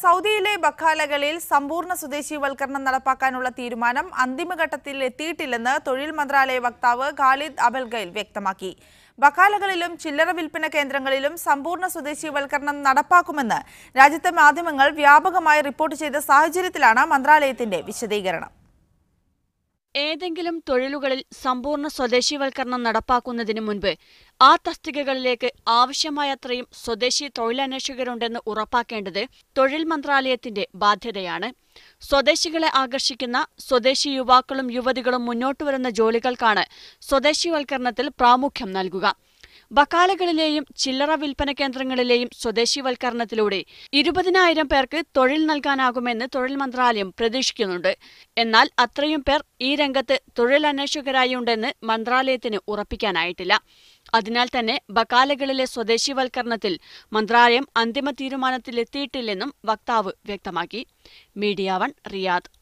സൗദിയിലെ ബക്കാലകളിൽ സമ്പൂർണ സ്വദേശീവൽക്കരണം നടപ്പാക്കാനുള്ള തീരുമാനം അന്തിമഘട്ടത്തിൽ എത്തിയിട്ടില്ലെന്ന് തൊഴിൽ മന്ത്രാലയ വക്താവ് ഖാലിദ് അബൽഗയിൽ വ്യക്തമാക്കി. ബക്കാലകളിലും ചില്ലറ വിൽപ്പന കേന്ദ്രങ്ങളിലും സമ്പൂർണ സ്വദേശീവൽക്കരണം നടപ്പാക്കുമെന്ന് രാജ്യത്തെ മാധ്യമങ്ങൾ വ്യാപകമായി റിപ്പോർട്ട് ചെയ്ത സാഹചര്യത്തിലാണ് മന്ത്രാലയത്തിന്റെ വിശദീകരണം. ഏതെങ്കിലും തൊഴിലുകളിൽ സമ്പൂർണ സ്വദേശിവൽക്കരണം നടപ്പാക്കുന്നതിന് മുൻപ് ആ തസ്തികകളിലേക്ക് ആവശ്യമായത്രയും സ്വദേശി തൊഴിലന്വേഷകരുണ്ടെന്ന് ഉറപ്പാക്കേണ്ടത് തൊഴിൽ മന്ത്രാലയത്തിന്റെ ബാധ്യതയാണ്. സ്വദേശികളെ ആകർഷിക്കുന്ന സ്വദേശി യുവാക്കളും യുവതികളും മുന്നോട്ടുവരുന്ന ജോലികൾക്കാണ് സ്വദേശിവൽക്കരണത്തിൽ പ്രാമുഖ്യം നൽകുക. ബക്കാലകളിലെയും ചില്ലറ വിൽപ്പന കേന്ദ്രങ്ങളിലെയും സ്വദേശിവൽക്കരണത്തിലൂടെ ഇരുപതിനായിരം പേർക്ക് തൊഴിൽ നൽകാനാകുമെന്ന് തൊഴിൽ മന്ത്രാലയം പ്രതീക്ഷിക്കുന്നുണ്ട്. എന്നാൽ അത്രയും പേർ ഈ രംഗത്ത് തൊഴിലന്വേഷകരായി ഉണ്ടെന്ന് മന്ത്രാലയത്തിന് ഉറപ്പിക്കാനായിട്ടില്ല. അതിനാൽ തന്നെ ബക്കാലകളിലെ സ്വദേശിവൽക്കരണത്തിൽ മന്ത്രാലയം അന്തിമ തീരുമാനത്തിലെത്തിയിട്ടില്ലെന്നും വക്താവ് വ്യക്തമാക്കി. Media one Riyadh.